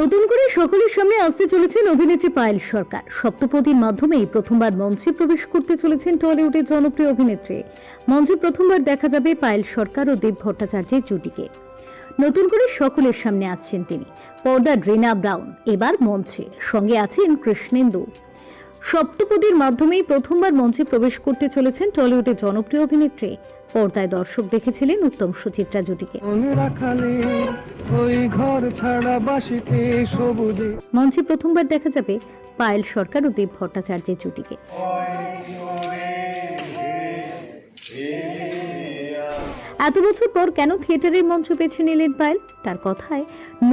নতুন করে সকলের সামনে আসতে চলেছেন অভিনেত্রী পায়েল সরকার। সপ্তপদীর মাধ্যমেই প্রথমবার মঞ্চে প্রবেশ করতে চলেছেন টলিউডের জনপ্রিয় অভিনেত্রী। মঞ্চে প্রথমবার দেখা যাবে পায়েল সরকার ও দেব ভট্টাচার্যের জুটিকে। নতুন করে সকলের সামনে আসছেন তিনি। পর্দা রিনা ব্রাউন এবার মঞ্চে। সঙ্গে আছেন কৃষ্ণেন্দু। সপ্তপদীর মাধ্যমেই প্রথমবার মঞ্চে প্রবেশ করতে চলেছেন টলিউডের জনপ্রিয় অভিনেত্রী। পর্দায় দর্শক দেখেছিলেন উত্তম সুচিত্রা জুটিকে। মঞ্চে প্রথমবার দেখা যাবে পায়েল সরকার ও দেব ভট্টাচার্যের জুটিকে। এত বছর পর কেন থিয়েটারের মঞ্চ বেছে নিলেন পায়েল? তার কথায়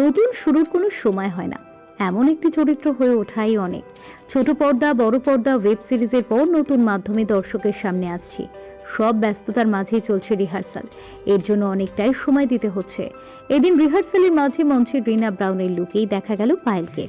নতুন শুরুর কোনো সময় হয় না। এমন একটি চরিত্র হয়ে ওঠাই অনেক। ছোট পর্দা, বড় পর্দা ওয়েব সিরিজের পর নতুন মাধ্যমে দর্শকের সামনে আসছি। সব ব্যস্ততার মাঝেই চলছে রিহার্সাল এর জন্য অনেকটাই সময় দিতে হচ্ছে। এদিন রিহার্সালের মাঝে মঞ্চে রিনা ব্রাউনের লুকেই দেখা গেল পায়েলকে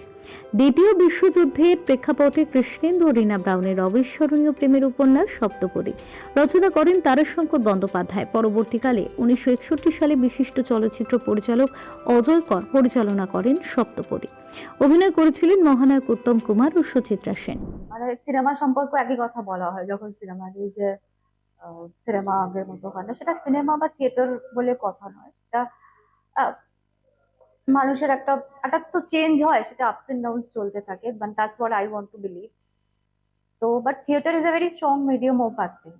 দ্বিতীয় বিশ্বযুদ্ধের প্রেক্ষাপটে কৃষ্ণেন্দু ও রিনা ব্রাউনের অবিস্মরণীয় প্রেমের উপন্যাস সপ্তপদী। রচনা করেন তারাশঙ্কর বন্দ্যোপাধ্যায়। পরবর্তীকালে উনিশশো একষট্টি সালে বিশিষ্ট চলচ্চিত্র পরিচালক অজয় কর পরিচালনা করেন সপ্তপদী। অভিনয় করেছিলেন মহানায়ক উত্তম কুমার ও সুচিত্রা সেন। মানে সিনেমা সম্পর্কে একই কথা বলা হয়, যখন সিনেমা যে সিনেমা আগের মতো হয় না, সেটা সিনেমা বা থিয়েটার বলে কথা নয়। সেটা মানুষের একটা একটা তো চেঞ্জ হয় সেটা আপস এন্ড ডাউনস চলতে থাকে but that's what I want to believe তো but theatre is a very strong medium of acting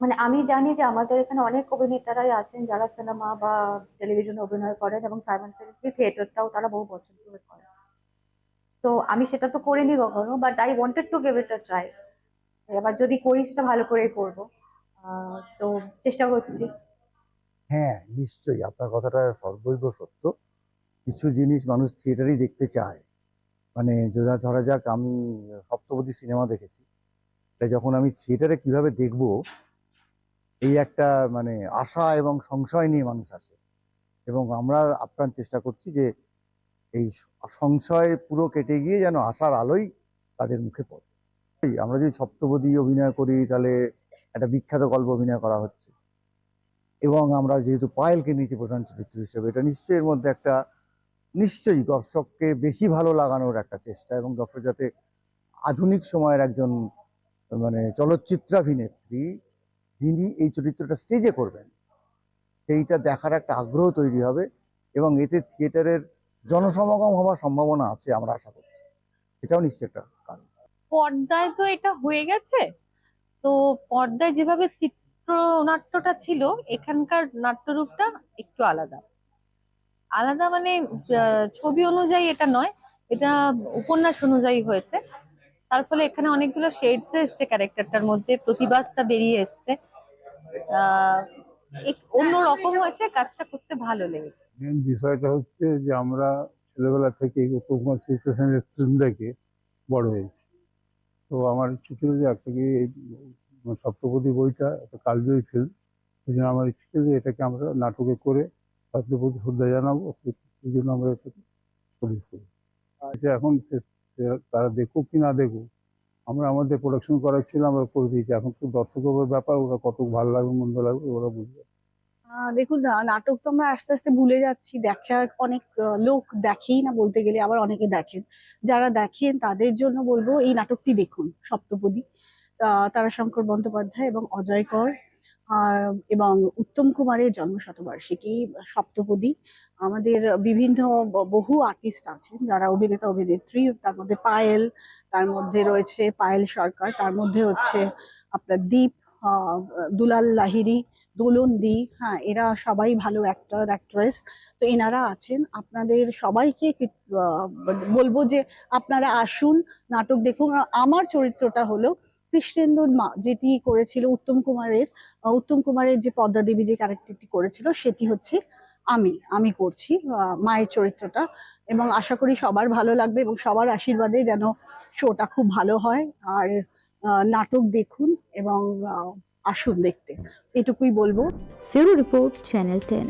মানে আমি জানি যে আমাদের এখানে অনেক অভিনেতারাই আছেন যারা সিনেমা বা টেলিভিশনে অভিনয় করেন এবং সাইমালটেনিয়াসলি থিয়েটারটাও তারা বহু পছন্দ করেন। তো আমি সেটা তো করিনি কখনো but I wanted to give it a try এবার যদি করি সেটা ভালো করেই করব। তো চেষ্টা করছি। হ্যাঁ নিশ্চয়ই আপনার কথাটা সর্বৈব সত্য। কিছু জিনিস মানুষ থিয়েটারেই দেখতে চায়। মানে যদি ধরা যাক আমি সপ্তপদী সিনেমা দেখেছি। তাই যখন আমি থিয়েটারে কীভাবে দেখব, এই একটা মানে আশা এবং সংশয় নিয়ে মানুষ আসে। এবং আমরা আপ্রাণ চেষ্টা করছি যে এই সংশয় পুরো কেটে গিয়ে যেন আশার আলোই তাদের মুখে পড়ে। আমরা যদি সপ্তপদী অভিনয় করি, তাহলে একটা বিখ্যাত গল্প অভিনয় করা হচ্ছে। এবং আমরা যেহেতু পায়েলকে নিয়েছি প্রধান চরিত্র হিসেবে, এটা নিশ্চয়ই এর মধ্যে একটা, নিশ্চয়ই দর্শককে বেশি ভালো লাগানোর একটা চেষ্টা এবং দর্শক যাতে আধুনিক সময়ের একজন মানে চলচ্চিত্রাভিনেত্রী যিনি এই চরিত্রটা স্টেজে করবেন, সেইটা দেখার একটা আগ্রহ তৈরি হবে এবং এতে থিয়েটারের জনসমাগম হওয়ার সম্ভাবনা আছে আমরা আশা করছি। এটাও নিশ্চয়ই একটা কারণ। পর্দায় তো এটা হয়ে গেছে। তো পর্দায় যেভাবে চিত্রনাট্যটা ছিল, এখানকার নাট্যরূপটা একটু আলাদা। আলাদা মানে ছবি অনুযায়ী এটা নয়, এটা উপন্যাস অনুযায়ী হয়েছে। তার ফলে এখানে অনেকগুলো শেডস এসছে ক্যারেক্টারটার মধ্যে, প্রতিবাদটা বেরিয়ে এসছে। আহ অন্য রকম হয়েছে, কাজটা করতে ভালো লেগেছে। মেন বিষয়টা হচ্ছে যে আমরা ছেলেবেলা থেকে উত্তম কুমার সিচুয়েশনের ফিল্ম দেখে বড় হয়েছি। তো আমার ইচ্ছে ছিল যে একটা সপ্তপদী বইটা একটা কালজয়ী ফিল্ম সেই জন্য আমার ইচ্ছে যে এটাকে আমরা নাটকে করে তাদের প্রতি শ্রদ্ধা জানাব, সেই- জন্য আমরা এটাকে করেছি এটা এখন তারা দেখুক কি না দেখুক, আমরা আমাদের প্রোডাকশন করার ছিল আমরা করে দিয়েছি। এখন তো দর্শকের ব্যাপার, ওরা কত ভালো লাগবে, মন্দ লাগবে, ওরা বুঝবে। দেখুন নাটক তো আমরা আস্তে আস্তে ভুলে যাচ্ছি। দেখার অনেক লোক দেখেই না বলতে গেলে, আবার অনেকে দেখেন। যারা দেখেন, তাদের জন্য বলব এই নাটকটি দেখুন, সপ্তপদী। তারাশঙ্কর বন্দ্যোপাধ্যায় এবং অজয় কর এবং উত্তম কুমারের জন্ম শতবার্ষিকী সপ্তপদী। আমাদের বিভিন্ন বহু আর্টিস্ট আছেন যারা অভিনেতা, অভিনেত্রী। তার মধ্যে পায়েল, তার মধ্যে রয়েছে পায়েল সরকার, তার মধ্যে হচ্ছে আপনার দীপ দুলাল লাহিড়ী, দোলন দি হ্যাঁ এরা সবাই ভালো অ্যাক্টর অ্যাক্ট্রেস তো এনারা আছেন। আপনাদের সবাইকে বলব যে আপনারা আসুন, নাটক দেখুন। আমার চরিত্রটা হলো কৃষ্ণেন্দুর মা যেটি করেছিল উত্তম কুমারের উত্তম কুমারের যে পদ্মা দেবী যে ক্যারেক্টারটি করেছিল সেটি হচ্ছে আমি আমি করছি মায়ের চরিত্রটা এবং আশা করি সবার ভালো লাগবে এবং সবার আশীর্বাদে যেন শোটা খুব ভালো হয়। আর নাটক দেখুন এবং আসুন দেখতে। এটুকুই বলব। ফেরো রিপোর্ট চ্যানেল টেন